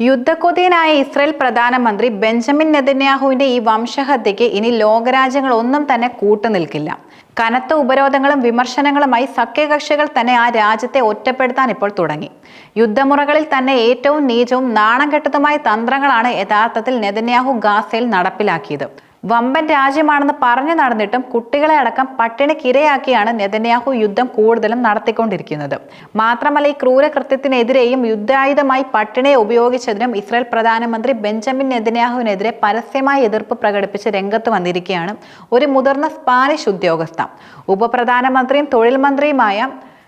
യുദ്ധക്കൊതിയനായ Israel പ്രധാനമന്ത്രി Benjamin നെതന്യാഹുവിന്റെ ഈ വംശഹത്യയ്ക്ക് ഇനി ലോകരാജ്യങ്ങൾ ഒന്നും തന്നെ കൂട്ടുനിൽക്കില്ല. കനത്ത ഉപരോധങ്ങളും വിമർശനങ്ങളുമായി സഖ്യകക്ഷികൾ തന്നെ ആ രാജ്യത്തെ ഒറ്റപ്പെടുത്താൻ ഇപ്പോൾ തുടങ്ങി. യുദ്ധമുറകളിൽ തന്നെ ഏറ്റവും നീചവും നാണം കെട്ടതുമായ തന്ത്രങ്ങളാണ് യഥാർത്ഥത്തിൽ നെതന്യാഹു ഗാസയിൽ നടപ്പിലാക്കിയത്. വമ്പൻ രാജ്യമാണെന്ന് പറഞ്ഞു നടന്നിട്ടും കുട്ടികളെ അടക്കം പട്ടിണിക്കിരയാക്കിയാണ് നെതന്യാഹു യുദ്ധം കൂടുതലും നടത്തിക്കൊണ്ടിരിക്കുന്നത്. മാത്രമല്ല ഈ ക്രൂരകൃത്യത്തിനെതിരെയും യുദ്ധായുധമായി പട്ടിണിയെ ഉപയോഗിച്ചതിനും ഇസ്രായേൽ പ്രധാനമന്ത്രി ബെഞ്ചമിൻ നെതന്യാഹുവിനെതിരെ പരസ്യമായ എതിർപ്പ് പ്രകടിപ്പിച്ച് രംഗത്ത് വന്നിരിക്കുകയാണ് ഒരു മുതിർന്ന സ്പാനിഷ് ഉദ്യോഗസ്ഥ. ഉപപ്രധാനമന്ത്രിയും തൊഴിൽ മന്ത്രിയുമായ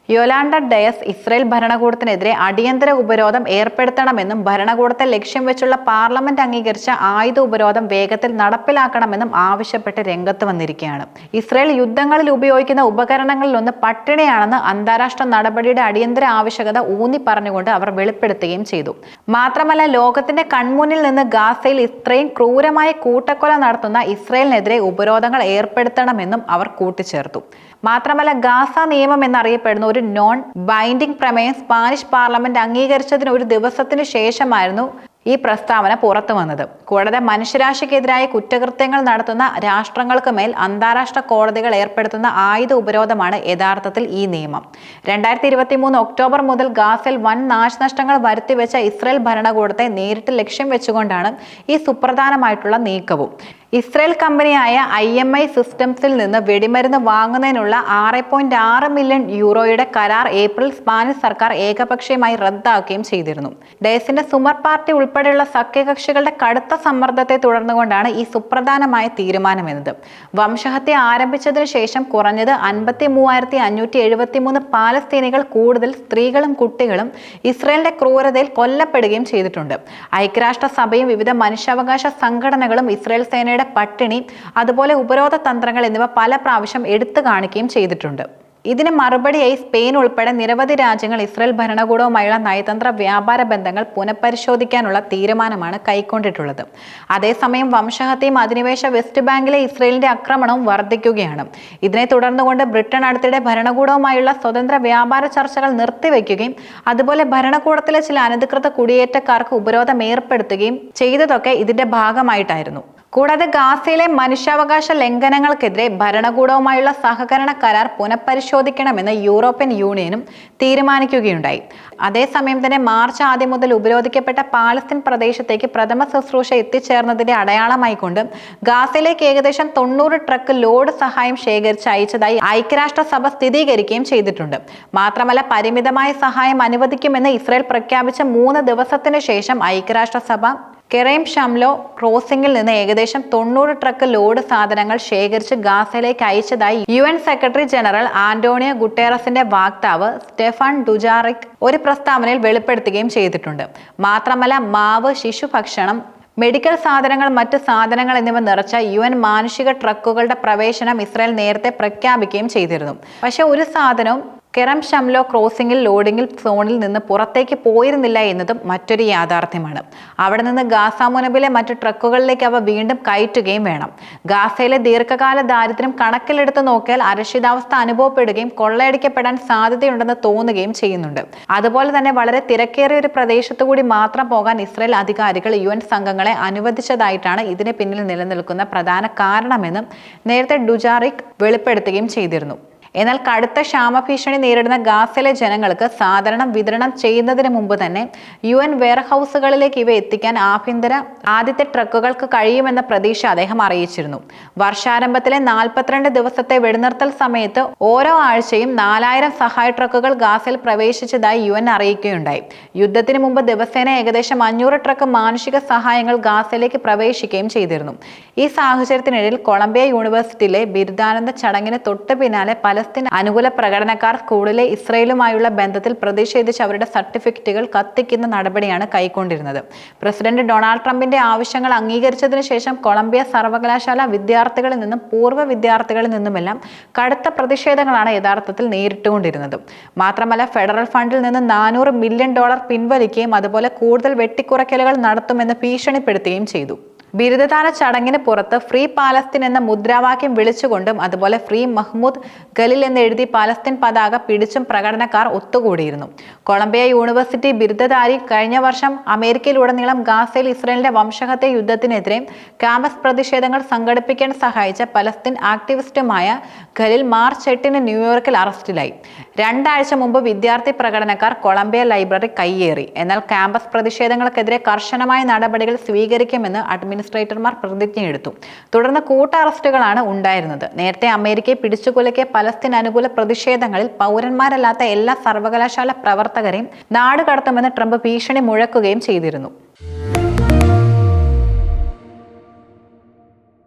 യൊലാണ്ട ഡയസ് ഇസ്രയേൽ ഭരണകൂടത്തിനെതിരെ അടിയന്തര ഉപരോധം ഏർപ്പെടുത്തണമെന്നും ഭരണകൂടത്തെ ലക്ഷ്യം വെച്ചുള്ള പാർലമെന്റ് അംഗീകരിച്ച ആയുധ ഉപരോധം വേഗത്തിൽ നടപ്പിലാക്കണമെന്നും ആവശ്യപ്പെട്ട് രംഗത്ത് വന്നിരിക്കുകയാണ്. ഇസ്രയേൽ യുദ്ധങ്ങളിൽ ഉപയോഗിക്കുന്ന ഉപകരണങ്ങളിലൊന്ന് പട്ടിണിയാണെന്ന് അന്താരാഷ്ട്ര നടപടിയുടെ അടിയന്തര ആവശ്യകത ഊന്നി പറഞ്ഞുകൊണ്ട് അവർ വെളിപ്പെടുത്തുകയും ചെയ്തു. മാത്രമല്ല ലോകത്തിന്റെ കൺമുന്നിൽ നിന്ന് ഗാസയിൽ ഇത്രയും ക്രൂരമായ കൂട്ടക്കൊല നടത്തുന്ന ഇസ്രയേലിനെതിരെ ഉപരോധങ്ങൾ ഏർപ്പെടുത്തണമെന്നും അവർ കൂട്ടിച്ചേർത്തു. മാത്രമല്ല ഗാസ നിയമം എന്നറിയപ്പെടുന്ന ഒരു നോൺ ബൈൻഡിംഗ് പ്രമേയം സ്പാനിഷ് പാർലമെന്റ് അംഗീകരിച്ചതിന് ഒരു ദിവസത്തിന് ശേഷമായിരുന്നു ഈ പ്രസ്താവന പുറത്തു വന്നത്. കൂടാതെ മനുഷ്യരാശിക്കെതിരായ കുറ്റകൃത്യങ്ങൾ നടത്തുന്ന രാഷ്ട്രങ്ങൾക്ക് മേൽ അന്താരാഷ്ട്ര കോടതികൾ ഏർപ്പെടുത്തുന്ന ആയുധ ഉപരോധമാണ് യഥാർത്ഥത്തിൽ ഈ നിയമം. രണ്ടായിരത്തി ഇരുപത്തി മൂന്ന് ഒക്ടോബർ മുതൽ ഗാസയിൽ വൻ നാശനഷ്ടങ്ങൾ വരുത്തിവെച്ച ഇസ്രയേൽ ഭരണകൂടത്തെ നേരിട്ട് ലക്ഷ്യം വെച്ചുകൊണ്ടാണ് ഈ സുപ്രധാനമായിട്ടുള്ള നീക്കവും. ഇസ്രയേൽ കമ്പനിയായ ഐ എം ഐ സിസ്റ്റംസിൽ നിന്ന് വെടിമരുന്ന് വാങ്ങുന്നതിനുള്ള ആറ് പോയിന്റ് ആറ് മില്യൺ യൂറോയുടെ കരാർ ഏപ്രിൽ സ്പാനിഷ് സർക്കാർ ഏകപക്ഷീയമായി റദ്ദാക്കുകയും ചെയ്തിരുന്നു. ഡേസിന്റെ സുമർ പാർട്ടി ഉൾപ്പെടെയുള്ള സഖ്യകക്ഷികളുടെ കടുത്ത സമ്മർദ്ദത്തെ തുടർന്നുകൊണ്ടാണ് ഈ സുപ്രധാനമായ തീരുമാനമെന്നത്. വംശഹത്യ ആരംഭിച്ചതിനു ശേഷം കുറഞ്ഞത് അൻപത്തി മൂവായിരത്തി അഞ്ഞൂറ്റി എഴുപത്തി മൂന്ന് പാലസ്തീനികൾ കൂടുതൽ സ്ത്രീകളും കുട്ടികളും ഇസ്രയേലിന്റെ ക്രൂരതയിൽ കൊല്ലപ്പെടുകയും ചെയ്തിട്ടുണ്ട്. ഐക്യരാഷ്ട്രസഭയും വിവിധ മനുഷ്യാവകാശ സംഘടനകളും ഇസ്രയേൽ സേനയുടെ പട്ടിണി അതുപോലെ ഉപരോധ തന്ത്രങ്ങൾ എന്നിവ പല പ്രാവശ്യം എടുത്തു കാണിക്കുകയും ചെയ്തിട്ടുണ്ട്. ഇതിന് മറുപടിയായി സ്പെയിൻ ഉൾപ്പെടെ നിരവധി രാജ്യങ്ങൾ ഇസ്രയേൽ ഭരണകൂടവുമായുള്ള നയതന്ത്ര വ്യാപാര ബന്ധങ്ങൾ പുനഃപരിശോധിക്കാനുള്ള തീരുമാനമാണ് കൈക്കൊണ്ടിട്ടുള്ളത്. അതേസമയം വംശഹത്യയും അധിനിവേശ വെസ്റ്റ് ബാങ്കിലെ ഇസ്രയേലിന്റെ ആക്രമണവും വർദ്ധിക്കുകയാണ് ഇതിനെ തുടർന്നുകൊണ്ട് ബ്രിട്ടൻ അടുത്തിടെ ഭരണകൂടവുമായുള്ള സ്വതന്ത്ര വ്യാപാര ചർച്ചകൾ നിർത്തിവെക്കുകയും അതുപോലെ ഭരണകൂടത്തിലെ ചില അനധികൃത കുടിയേറ്റക്കാർക്ക് ഉപരോധം ഏർപ്പെടുത്തുകയും ചെയ്തതൊക്കെ ഇതിന്റെ ഭാഗമായിട്ടായിരുന്നു. കൂടാതെ ഗാസയിലെ മനുഷ്യാവകാശ ലംഘനങ്ങൾക്കെതിരെ ഭരണകൂടവുമായുള്ള സഹകരണ കരാർ പുനഃപരിശോധിക്കണമെന്ന് യൂറോപ്യൻ യൂണിയനും തീരുമാനിക്കുകയുണ്ടായി. അതേസമയം തന്നെ മാർച്ച് ആദ്യം മുതൽ ഉപരോധിക്കപ്പെട്ട പാലസ്തീൻ പ്രദേശത്തേക്ക് പ്രഥമ ശുശ്രൂഷ എത്തിച്ചേർന്നതിന്റെ അടയാളമായിക്കൊണ്ട് ഗാസയിലേക്ക് ഏകദേശം തൊണ്ണൂറ് ട്രക്ക് ലോഡ് സഹായം ശേഖരിച്ച് അയച്ചതായി ഐക്യരാഷ്ട്രസഭ സ്ഥിരീകരിക്കുകയും ചെയ്തിട്ടുണ്ട്. മാത്രമല്ല പരിമിതമായ സഹായം അനുവദിക്കുമെന്ന് ഇസ്രായേൽ പ്രഖ്യാപിച്ച മൂന്ന് ദിവസത്തിന് ശേഷം ഐക്യരാഷ്ട്രസഭ കെറേം ഷംലോ ക്രോസിംഗിൽ നിന്ന് ഏകദേശം തൊണ്ണൂറ് ട്രക്ക് ലോഡ് സാധനങ്ങൾ ശേഖരിച്ച് ഗാസയിലേക്ക് അയച്ചതായി U N secretary general Antonio ഗുട്ടേറസിന്റെ വാക്താവ് സ്റ്റെഫാൻ ഡുജാറിക് ഒരു പ്രസ്താവനയിൽ വെളിപ്പെടുത്തുകയും ചെയ്തിട്ടുണ്ട്. മാത്രമല്ല മാവ് ശിശുഭക്ഷണം മെഡിക്കൽ സാധനങ്ങൾ മറ്റ് സാധനങ്ങൾ എന്നിവ നിറച്ച യു എൻ മാനുഷിക ട്രക്കുകളുടെ പ്രവേശനം ഇസ്രായേൽ നേരത്തെ പ്രഖ്യാപിക്കുകയും ചെയ്തിരുന്നു. പക്ഷേ ഒരു സാധനവും കെറം ഷംലോ ക്രോസിംഗിൽ ലോഡിംഗിൽ സോണിൽ നിന്ന് പുറത്തേക്ക് പോയിരുന്നില്ല എന്നതും മറ്റൊരു യാഥാർത്ഥ്യമാണ്. അവിടെ നിന്ന് ഗാസ മുനബിലെ മറ്റു ട്രക്കുകളിലേക്ക് അവ വീണ്ടും കയറ്റുകയും വേണം. ഗാസയിലെ ദീർഘകാല ദാരിദ്ര്യം കണക്കിലെടുത്ത് നോക്കിയാൽ അരക്ഷിതാവസ്ഥ അനുഭവപ്പെടുകയും കൊള്ളയടിക്കപ്പെടാൻ സാധ്യതയുണ്ടെന്ന് തോന്നുകയും ചെയ്യുന്നുണ്ട്. അതുപോലെ തന്നെ വളരെ തിരക്കേറിയ ഒരു പ്രദേശത്തുകൂടി മാത്രം പോകാൻ ഇസ്രയേൽ അധികാരികൾ യു എൻ സംഘങ്ങളെ അനുവദിച്ചതായിട്ടാണ് ഇതിന് പിന്നിൽ നിലനിൽക്കുന്ന പ്രധാന കാരണമെന്നും നേരത്തെ ഡുജാറിക് വെളിപ്പെടുത്തുകയും ചെയ്തിരുന്നു. എന്നാൽ കടുത്ത ക്ഷാമഭീഷണി നേരിടുന്ന ഗാസയിലെ ജനങ്ങൾക്ക് സാധാരണ വിതരണം ചെയ്യുന്നതിന് മുമ്പ് തന്നെ യു എൻ വെയർഹൌസുകളിലേക്ക് ഇവ എത്തിക്കാൻ ആഭ്യന്തര ആദ്യത്തെ ട്രക്കുകൾക്ക് കഴിയുമെന്ന പ്രതീക്ഷ അദ്ദേഹം അറിയിച്ചിരുന്നു. വർഷാരംഭത്തിലെ നാൽപ്പത്തിരണ്ട് ദിവസത്തെ വെടിനിർത്തൽ സമയത്ത് ഓരോ ആഴ്ചയും നാലായിരം സഹായ ട്രക്കുകൾ ഗാസയിൽ പ്രവേശിച്ചതായി യു എൻ അറിയിക്കുകയുണ്ടായി. യുദ്ധത്തിന് മുമ്പ് ദിവസേന ഏകദേശം അഞ്ഞൂറ് ട്രക്ക് മാനുഷിക സഹായങ്ങൾ ഗാസയിലേക്ക് പ്രവേശിക്കുകയും ചെയ്തിരുന്നു. ഈ സാഹചര്യത്തിനിടയിൽ കൊളംബിയ യൂണിവേഴ്സിറ്റിയിലെ ബിരുദാനന്ദ ചടങ്ങിന് തൊട്ടു പിന്നാലെ പലസ്തീൻ അനുകൂല പ്രകടനക്കാർ സ്കൂളിലെ ഇസ്രയേലുമായുള്ള ബന്ധത്തിൽ പ്രതിഷേധിച്ച് അവരുടെ സർട്ടിഫിക്കറ്റുകൾ കത്തിക്കുന്ന നടപടിയാണ് കൈക്കൊണ്ടിരുന്നത്. പ്രസിഡന്റ് ഡൊണാൾഡ് ട്രംപിന്റെ ആവശ്യങ്ങൾ അംഗീകരിച്ചതിനു ശേഷം കൊളംബിയ സർവകലാശാല വിദ്യാർത്ഥികളിൽ നിന്നും പൂർവ വിദ്യാർത്ഥികളിൽ നിന്നുമെല്ലാം കടുത്ത പ്രതിഷേധങ്ങളാണ് യഥാർത്ഥത്തിൽ നേരിട്ടുകൊണ്ടിരുന്നത്. മാത്രമല്ല ഫെഡറൽ ഫണ്ടിൽ നിന്ന് നാനൂറ് മില്യൺ ഡോളർ പിൻവലിക്കുകയും അതുപോലെ കൂടുതൽ വെട്ടിക്കുറയ്ക്കലുകൾ നടത്തുമെന്ന് ഭീഷണിപ്പെടുത്തുകയും ചെയ്തു. ബിരുദദാന ചടങ്ങിന് പുറത്ത് ഫ്രീ പാലസ്തീൻ എന്ന മുദ്രാവാക്യം വിളിച്ചുകൊണ്ടും അതുപോലെ ഫ്രീ മഹ്മൂദ് ഖലിൽ എന്ന് എഴുതി പാലസ്തീൻ പതാക പിടിച്ചും പ്രകടനക്കാർ ഒത്തുകൂടിയിരുന്നു. കൊളംബിയ യൂണിവേഴ്സിറ്റി ബിരുദധാരി കഴിഞ്ഞ വർഷം അമേരിക്കയിലുടനീളം ഗാസയിൽ ഇസ്രയേലിന്റെ വംശഹത്യ യുദ്ധത്തിനെതിരെ ക്യാമ്പസ് പ്രതിഷേധങ്ങൾ സംഘടിപ്പിക്കാൻ സഹായിച്ച പലസ്തീൻ ആക്ടിവിസ്റ്റുമായ ഖലിൽ മാർച്ച് എട്ടിന് ന്യൂയോർക്കിൽ അറസ്റ്റിലായി. രണ്ടാഴ്ച മുമ്പ് വിദ്യാർത്ഥി പ്രകടനക്കാർ കൊളംബിയ ലൈബ്രറി കയ്യേറി. എന്നാൽ ക്യാമ്പസ് പ്രതിഷേധങ്ങൾക്കെതിരെ കർശനമായ നടപടികൾ സ്വീകരിക്കുമെന്ന് അഡ്മിനിസ്ട്രേറ്റർമാർ പ്രതിജ്ഞയെടുത്തു തുടർന്ന് കൂട്ട ഉണ്ടായിരുന്നത്. നേരത്തെ അമേരിക്കയെ പിടിച്ചുകൊലക്കിയ പലസ്തീൻ അനുകൂല പ്രതിഷേധങ്ങളിൽ പൗരന്മാരല്ലാത്ത എല്ലാ സർവകലാശാല പ്രവർത്തകരെയും നാടുകടത്തുമെന്ന് ട്രംപ് ഭീഷണി മുഴക്കുകയും ചെയ്തിരുന്നു.